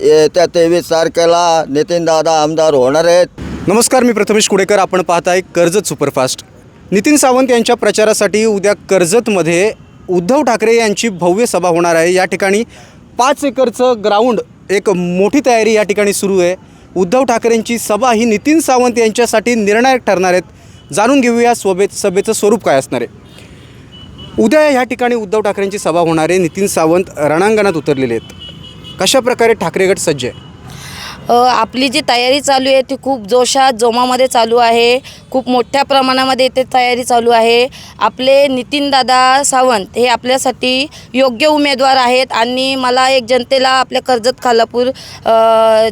येत्या तेवीस तारखेला नितीनदादा आमदार होणार आहेत. नमस्कार मी प्रथमेश कुडेकर. आपण पाहत आहे कर्जत सुपरफास्ट. नितीन सावंत यांच्या प्रचारासाठी उद्या कर्जतमध्ये उद्धव ठाकरे यांची भव्य सभा होणार आहे. या ठिकाणी पाच एकरचं ग्राउंड एक मोठी तयारी या ठिकाणी सुरू आहे. उद्धव ठाकरेंची सभा ही नितीन सावंत यांच्यासाठी निर्णायक ठरणार आहेत. जाणून घेऊया सोबत सभेचं स्वरूप काय असणार आहे. उद्या ह्या ठिकाणी उद्धव ठाकरेंची सभा होणार आहे. नितीन सावंत रणांगणात उतरलेले आहेत. कशा प्रकारे ठाकरे गट सज्ज आहे? आपली जी तयारी चालू आहे ती खूप जोशात जोमामध्ये चालू आहे. खूप मोठ्या प्रमाणामध्ये इथे तयारी चालू आहे. आपले नितीनदादा सावंत हे आपल्यासाठी योग्य उमेदवार आहेत आणि मला एक जनतेला आपल्या कर्जत खालापूर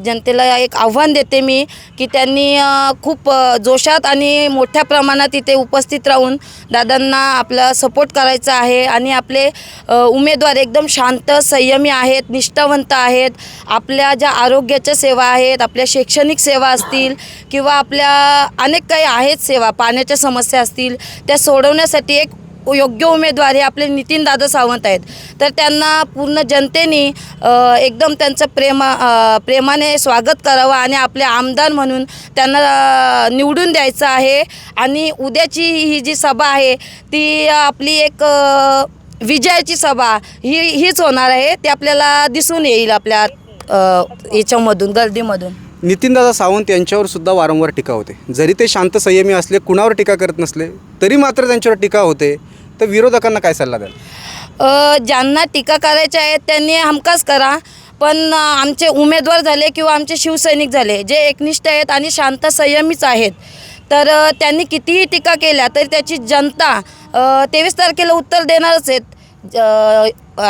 जनतेला एक आव्हान देते मी की त्यांनी खूप जोशात आणि मोठ्या प्रमाणात इथे उपस्थित राहून दादांना आपला सपोर्ट करायचा आहे आणि आपले उमेदवार एकदम शांत संयमी आहेत निष्ठावंत आहेत. आपल्या ज्या आरोग्याच्या सेवा आहेत आपल्या शैक्षणिक सेवा असतील किंवा आपल्या अनेक काही आहेत सेवा पाण्याच्या समस्या असतील त्या सोडवण्यासाठी एक योग्य उमेदवार हे आपले नितीनदादा सावंत आहेत. तर त्यांना पूर्ण जनतेने एकदम त्यांचं प्रेमा प्रेमाने स्वागत करावं आणि आपले आमदार म्हणून त्यांना निवडून द्यायचं आहे. आणि उद्याची ही जी सभा आहे ती आपली एक विजयाची सभा ही हीच होणार आहे ते आपल्याला दिसून येईल आपल्या याच्यामधून गर्दीमधून. नितीनदादा सावंत यांच्यावर सुद्धा वारंवार टीका होते. जरी ते शांत संयमी असले कुणावर टीका करत नसले तरी मात्र त्यांच्यावर टीका होते. तर विरोधकांना काय सल्ला द्याल? ज्यांना टीका करायच्या आहेत त्यांनी हमखास करा. पण आमचे उमेदवार झाले किंवा आमचे शिवसैनिक झाले जे एकनिष्ठ आहेत आणि शांत संयमीच आहेत तर त्यांनी कितीही टीका केल्या तरी त्याची जनता तेवीस तारखेला उत्तर देणारच आहेत.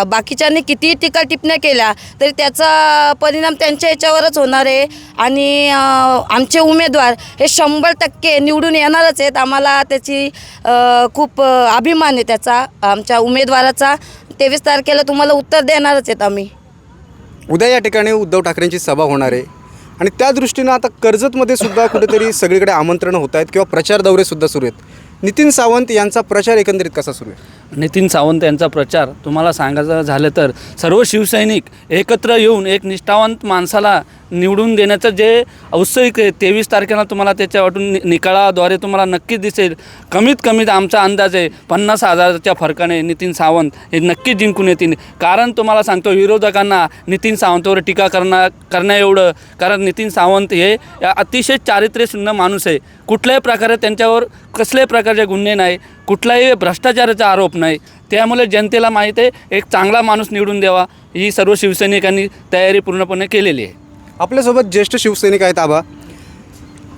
बाकीच्यांनी कितीही टीका टिपण्या केल्या तरी त्याचा परिणाम त्यांच्या याच्यावरच होणार आहे. आणि आमचे उमेदवार हे शंभर टक्के निवडून येणारच आहेत. आम्हाला त्याची खूप अभिमान आहे त्याचा आमच्या उमेदवाराचा. तेवीस तारखेला तुम्हाला उत्तर देणारच आहेत आम्ही. उद्या या ठिकाणी उद्धव ठाकरेंची सभा होणार आहे. आणि त्या दृष्टीनं आता कर्जतमध्ये सुद्धा कुठेतरी सगळीकडे आमंत्रणं होत आहेत किंवा प्रचार दौरे सुद्धा सुरू आहेत. नितीन सावंत यांचा प्रचार एकंदरीत कसा सुरू आहे? नितीन सावंत यांचा प्रचार तुम्हाला सांगायचं झालं तर सर्व शिवसैनिक एकत्र येऊन एक निष्ठावंत माणसाला निवडून देण्याचं जे औत्सविक आहे तेवीस तारखेला तुम्हाला त्याच्या वाटून नि निकालाद्वारे तुम्हाला नक्कीच दिसेल. कमीत कमीत आमचा अंदाज आहे पन्नास हजाराच्या फरकाने नितीन सावंत हे नक्कीच जिंकून येतील. कारण तुम्हाला सांगतो विरोधकांना नितीन सावंतवर टीका करणार करण्या एवढं. कारण नितीन सावंत हे अतिशय चारित्र्यशून्य माणूस आहे. कुठल्याही प्रकारे त्यांच्यावर कसल्याही प्रकारचे गुन्हे नाही कुठलाही भ्रष्टाचाराचा आरोप नाही. त्यामुळे जनतेला माहीत आहे एक चांगला माणूस निवडून द्यावा ही सर्व शिवसैनिकांनी तयारी पूर्णपणे केलेली आहे. आपल्यासोबत ज्येष्ठ शिवसैनिक आहेत आबा.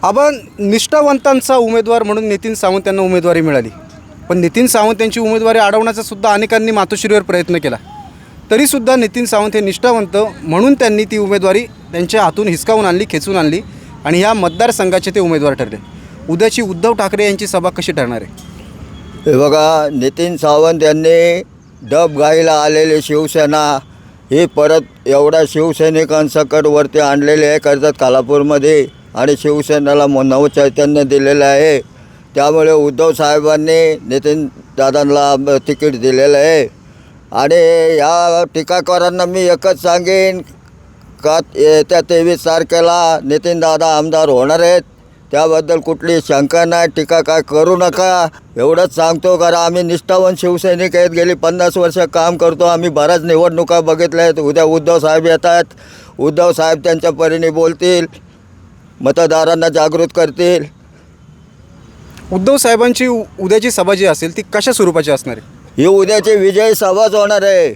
आबा निष्ठावंतांचा उमेदवार म्हणून नितीन सावंत यांना उमेदवारी मिळाली. पण नितीन सावंत यांची उमेदवारी अडवण्याचा सुद्धा अनेकांनी मातोश्रीवर प्रयत्न केला. तरीसुद्धा नितीन सावंत हे निष्ठावंत म्हणून त्यांनी ती उमेदवारी त्यांच्या हातून हिसकावून आणली खेचून आणली आणि ह्या मतदारसंघाचे ते उमेदवार ठरले. उद्याची उद्धव ठाकरे यांची सभा कशी ठरणार आहे? हे बघा नितीन सावंत यांनी डब गाईला आलेली शिवसेना ही परत एवढ्या शिवसैनिकांसकट वरती आणलेली आहे कर्जत खालापूरमध्ये. आणि शिवसेनेला नवचैतन्य दिलेलं आहे. त्यामुळे उद्धव साहेबांनी नितीन दादांना तिकीट दिलेलं आहे. आणि या टीकाकारांना मी एकच सांगेन का येत्या तेवीस तारखेला नितीनदादा आमदार होणार आहेत. त्याबद्दल कुठली शंका नाही टीका काय करू नका. एवढंच सांगतो कारण आम्ही निष्ठावंत शिवसैनिक आहेत. गेली पन्नास वर्ष काम करतो आम्ही बऱ्याच निवडणुका बघितल्या आहेत. उद्या उद्धव साहेब येतात. उद्धव साहेब त्यांच्या परीने बोलतील. मतदारांना जागृत करतील. उद्धव साहेबांची उ- उद्याची सभा जी असेल ती कशा स्वरूपाची असणार आहे? ही उद्याची विजयी सभाच होणार आहे.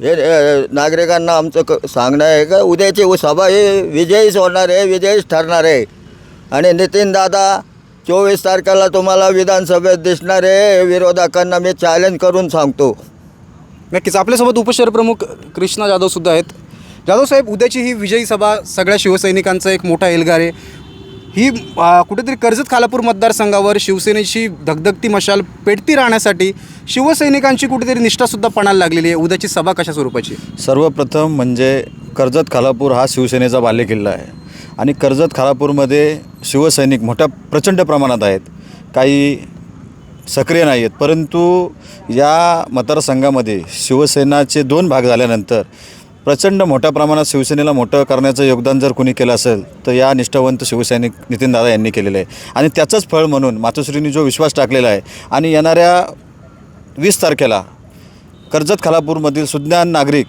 हे हे नागरिकांना आमचं क सांगणं आहे का? उद्याची उ- सभा ही विजयीच होणार आहे विजयीच ठरणार आहे. आणि नितीन दादा चोवीस तारखेला तुम्हाला विधानसभेत दिसणार आहे विरोधकांना मी चॅलेंज करून सांगतो. नक्कीच. आपल्यासोबत उपशहर प्रमुख कृष्णा जाधव सुद्धा आहेत. जाधव साहेब उद्याची ही विजयी सभा सगळ्या शिवसैनिकांचा एक मोठा एल्गार आहे. ही कुठेतरी कर्जत खालापूर मतदारसंघावर शिवसेनेची धगधगती मशाल पेटती राहण्यासाठी शिवसैनिकांची कुठेतरी निष्ठासुद्धा पणाला लागलेली आहे. उद्याची सभा कशा स्वरूपाची? सर्वप्रथम म्हणजे कर्जत खालापूर हा शिवसेनेचा बालेकिल्ला आहे. आणि कर्जत खालापूरमध्ये शिवसैनिक मोठ्या प्रचंड प्रमाणात आहेत. काही सक्रिय नाही आहेत. परंतु या मतदारसंघामध्ये शिवसेनाचे दोन भाग झाल्यानंतर प्रचंड मोठ्या प्रमाणात शिवसेनेला मोठं करण्याचं योगदान जर कोणी केलं असेल तर या निष्ठावंत शिवसैनिक नितीनदादा यांनी केलेलं आहे. आणि त्याचंच फळ म्हणून मातोश्रींनी जो विश्वास टाकलेला आहे आणि येणाऱ्या वीस तारखेला कर्जत खालापूरमधील सुज्ञान नागरिक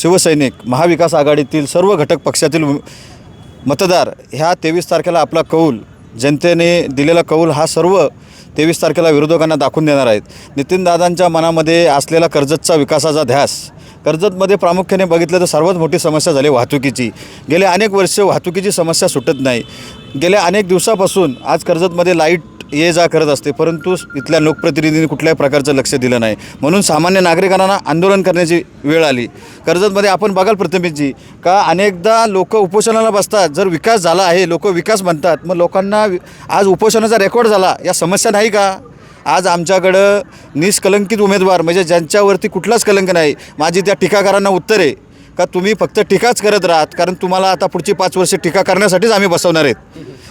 शिवसैनिक महाविकास आघाडीतील सर्व घटक पक्षातील मतदार ह्या तेवीस तारखेला आपला कौल जनतेने दिलेला कौल हा सर्व तेवीस तारखेला विरोधकांना दाखवून देणार आहेत. नितीनदादांच्या मनामध्ये असलेला कर्जतचा विकासाचा ध्यास कर्जतमध्ये प्रामुख्याने बघितलं तर सर्वात मोठी समस्या झाली वाहतुकीची. गेले अनेक वर्ष वाहतुकीची समस्या सुटत नाही. गेल्या अनेक दिवसापासून आज कर्जतमध्ये लाइट ये जा करत असते परंतु इथल्या लोकप्रतिनिधींनी कुठल्याही प्रकारचं लक्ष दिलं नाही. म्हणून सामान्य नागरिकांना आंदोलन करण्याची वेळ आली. कर्जतमध्ये आपण बघाल प्रथमेशजी का अनेकदा लोक उपोषणाला बसतात. जर विकास झाला आहे लोक विकास म्हणतात मग लोकांना आज उपोषणाचा रेकॉर्ड झाला. या समस्या नाही का? आज आमच्याकडं निष्कलंकित उमेदवार म्हणजे ज्यांच्यावरती कुठलाच कलंक नाही माझी त्या टीकाकारांना उत्तर आहे का तुम्ही फक्त टीकाच करत राहात कारण तुम्हाला आता पुढची पाच वर्षे टीका करण्यासाठीच आम्ही बसवणार आहेत.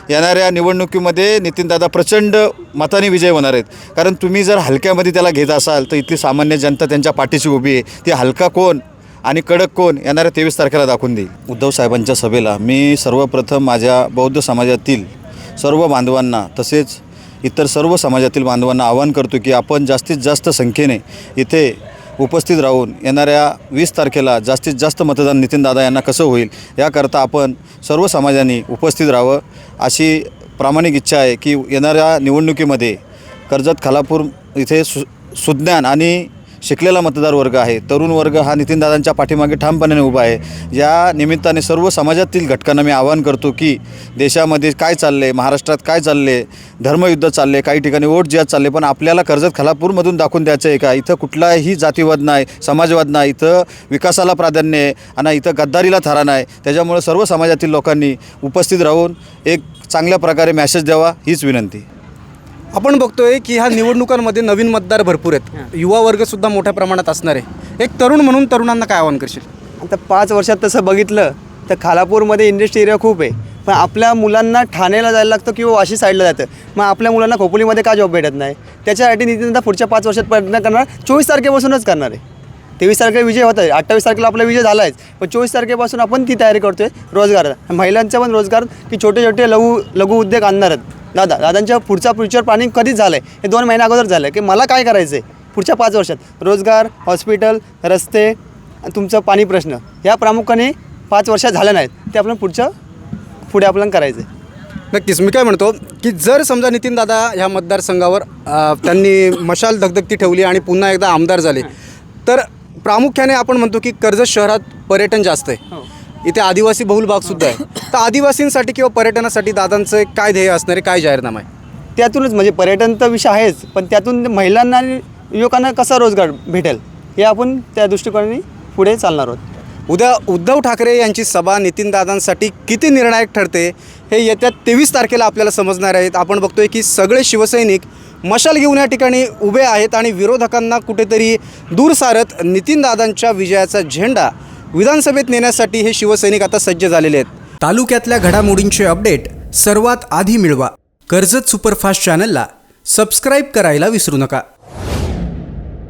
येणाऱ्या निवडणुकीमध्ये नितीनदादा प्रचंड मताने विजय होणार आहेत. कारण तुम्ही जर हलक्यामध्ये त्याला घेत असाल तर इथली सामान्य जनता त्यांच्या पाठीशी उभी आहे. ती हलका कोण आणि कडक कोण येणाऱ्या तेवीस तारखेला दाखवून देईल. उद्धव साहेबांच्या सभेला मी सर्वप्रथम माझ्या बौद्ध समाजातील सर्व बांधवांना तसेच इतर सर्व समाजातील बांधवांना आवाहन करतो की आपण जास्तीत जास्त संख्येने इथे उपस्थित राहून येणाऱ्या वीस तारखेला जास्तीत जास्त मतदान नितीनदादा यांना कसं होईल याकरता आपण सर्व समाजांनी उपस्थित राहावं. अशी प्रामाणिक इच्छा आहे की येणाऱ्या निवडणुकीमध्ये कर्जत खालापूर इथे सु सुज्ञान आणि शिकलेला मतदार वर्ग आहे. तरुण वर्ग हा नितीनदादांच्या पाठीमागे ठामपणाने उभा आहे. या निमित्ताने सर्व समाजातील घटकांना मी आवाहन करतो की देशामध्ये काय चाललं आहे महाराष्ट्रात काय चालले आहे धर्मयुद्ध चालले काही ठिकाणी वोट जिहाद चालले पण आपल्याला कर्जत खालापूरमधून दाखवून द्यायचं आहे का? इथं कुठलाही जातीवाद नाही समाजवाद नाही इथं विकासाला प्राधान्य आहे आणि इथं गद्दारीला थारा नाही. त्याच्यामुळं सर्व समाजातील लोकांनी उपस्थित राहून एक चांगल्या प्रकारे मॅसेज द्यावा हीच विनंती. आपण बघतोय की ह्या निवडणुकांमध्ये नवीन मतदार भरपूर आहेत. युवा वर्गसुद्धा मोठ्या प्रमाणात असणार आहे. एक तरुण म्हणून तरुणांना काय आवाहन करशील? आता पाच वर्षात तसं बघितलं तर खालापूरमध्ये इंडस्ट्री एरिया खूप आहे. पण आपल्या मुलांना ठाण्याला जायला लागतं किंवा वाशी साईडला जातं. मग आपल्या मुलांना खोपोलीमध्ये का जॉब भेटत नाही? त्याच्यासाठी नितीनदा पुढच्या पाच वर्षात प्रयत्न करणार. चोवीस तारखेपासूनच करणार आहे. तेवीस तारखेला विजय होत आहे. अठ्ठावीस तारखेला आपला विजय झाला आहे पण चोवीस तारखेपासून आपण ती तयारी करतो आहे रोजगार. महिलांचा पण रोजगार की छोटे छोटे लघु लघु उद्योग आणणार आहेत. दादा दादांच्या पुढचा फ्युचर प्लॅनिंग कधीच झालं आहे हे दोन महिन्या अगोदर झालं आहे की मला काय करायचं आहे पुढच्या पाच वर्षात. रोजगार हॉस्पिटल रस्ते तुमचं पाणी प्रश्न. या प्रामुख्याने पाच वर्षात झाल्या नाहीत. ते आपण पुढच्या पुढे आपल्याला करायचं आहे नक्कीच. मी काय म्हणतो की जर समजा नितीन दादा ह्या मतदारसंघावर त्यांनी मशाल धगधगती ठेवली आणि पुन्हा एकदा आमदार झाले तर प्रामुख्याने आपण म्हणतो की कर्जत शहरात पर्यटन जास्त आहे. इथे आदिवासी बहुल भागसुद्धा आहे. तर आदिवासींसाठी किंवा पर्यटनासाठी दादांचं काय ध्येय असणार आहे काय जाहीरनामा आहे? त्यातूनच म्हणजे पर्यटन तर विषय आहेच पण त्यातून महिलांना आणि युवकांना कसा रोजगार भेटेल हे आपण त्या दृष्टिकोनाने पुढे चालणार आहोत. उद्या उद्धव ठाकरे यांची सभा नितीनदादांसाठी किती निर्णायक ठरते हे येत्या तेवीस तारखेला आपल्याला समजणार आहेत. आपण बघतोय की सगळे शिवसैनिक मशाल घेऊन या ठिकाणी उभे आहेत आणि विरोधकांना कुठेतरी दूर सारत नितीनदादांच्या विजयाचा झेंडा विधानसभेत नेण्यासाठी हे शिवसैनिक आता सज्ज झालेले आहेत. तालुक्यातल्या घडामोडींचे अपडेट सर्वात आधी मिळवा. कर्जत सुपरफास्ट चॅनलला सबस्क्राईब करायला विसरू नका.